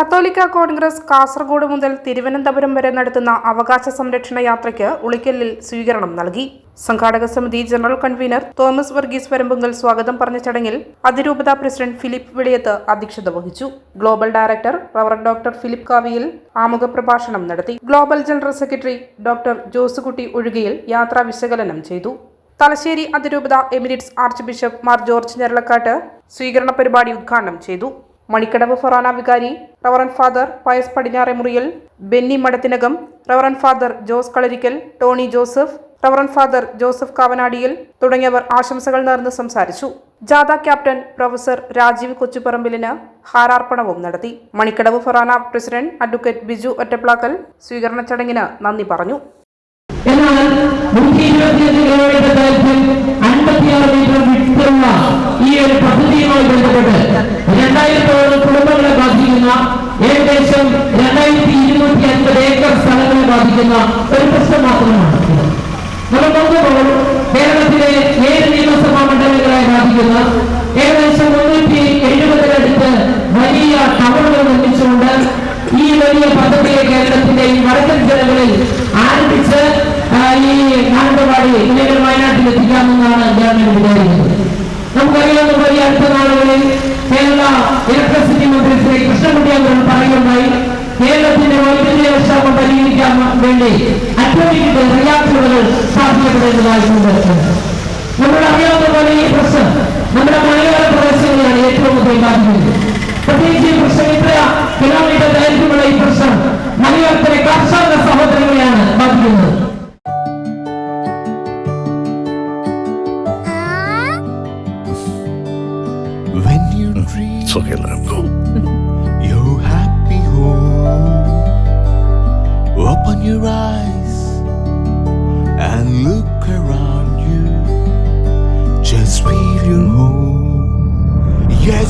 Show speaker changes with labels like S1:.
S1: കത്തോലിക്ക കോൺഗ്രസ് കാസർഗോഡ് മുതൽ തിരുവനന്തപുരം വരെ നടത്തുന്ന അവകാശ സംരക്ഷണ യാത്രയ്ക്ക് ഉളിക്കലിൽ സ്വീകരണം നൽകി. സംഘാടക സമിതി general convener Thomas Varghese Varampunkal സ്വാഗതം പറഞ്ഞ ചടങ്ങിൽ അതിരൂപത പ്രസിഡന്റ് ഫിലിപ്പ് വിളിയത്ത് അധ്യക്ഷത വഹിച്ചു. Global director Rev doctor Philip Kaviyil ആമുഖ പ്രഭാഷണം നടത്തി. Global general secretary doctor Josekutty Ozhukayil യാത്രാ വിശകലനം ചെയ്തു. തലശ്ശേരി അതിരൂപത emeritus archbishop Mar George Njeralakatt സ്വീകരണ പരിപാടി ഉദ്ഘാടനം ചെയ്തു. മണിക്കടവ് ഫൊറാന വികാരി reverend father Pius Padinjare Muriyil Benny Madathinakam reverend father Jose Kalarikkal Tony Joseph reverend father Joseph Kavanadiyil തുടങ്ങിയവർ ആശംസകൾ നേർന്ന് സംസാരിച്ചു. ജാഥ ക്യാപ്റ്റൻ പ്രൊഫസർ രാജീവ് കൊച്ചുപറമ്പിലിന് ഹാരാർപ്പണവും നടത്തി. Manikkadavu forane president advocate Biju Ottaplackal സ്വീകരണ ചടങ്ങിന് നന്ദി പറഞ്ഞു.
S2: ഈ ഒരു പദ്ധതിയുമായി ബന്ധപ്പെട്ട് ബാധിക്കുന്ന ഒരു പ്രശ്നം മാത്രമാണ് നമ്മൾ നോക്കുമ്പോൾ കേരളത്തിലെ ഏഴ് നിയമസഭാ മണ്ഡലങ്ങളെ ബാധിക്കുന്ന ഏകദേശം മുന്നൂറ്റി എഴുപതിനടുത്ത് വലിയ ടവറുകൾ നിർമ്മിച്ചുകൊണ്ട് ഈ വലിയ പദ്ധതിയെ കേരളത്തിന്റെ ഈ വടക്കൻ ജില്ലകളിൽ ആരംഭിച്ച് ഈ മാനന്തവാടി ഇല്ലെങ്കിൽ വയനാട്ടിൽ എത്തിക്കാമെന്നാണ് ഗവൺമെന്റ് വിചാരിക്കുന്നത്. നമുക്കറിയാവുന്ന പോലെ അടുത്ത നാളുകളിൽ കേരള ഇലക്ട്രിസിറ്റി മന്ത്രി ശ്രീ കൃഷ്ണൻകുട്ടി അവർ പറയുകയുണ്ടായി. കേരളത്തിന്റെ പരിഹരിക്കാൻ വേണ്ടി അറ്റോമിക്കിന്റെ റിയാക്ടറുകൾ സ്ഥാപിക്കപ്പെടേണ്ടതായിട്ടുണ്ട് നമ്മൾ അറിയാവുന്ന പോലെ ഈ പ്രശ്നം നമ്മുടെ മലയോര പ്രദേശങ്ങളിലാണ് ഏറ്റവും കൂടുതൽ ബാധിക്കുന്നത്. പ്രത്യേകിച്ച് ഈ പ്രശ്നം ഇത്ര കിലോമീറ്റർ ദൈർഘ്യമുള്ള ഈ പ്രശ്നം മലയോരത്തിലെ കർഷക സഹോദരങ്ങളെയാണ് ബാധിക്കുന്നത്.
S3: When you dream home.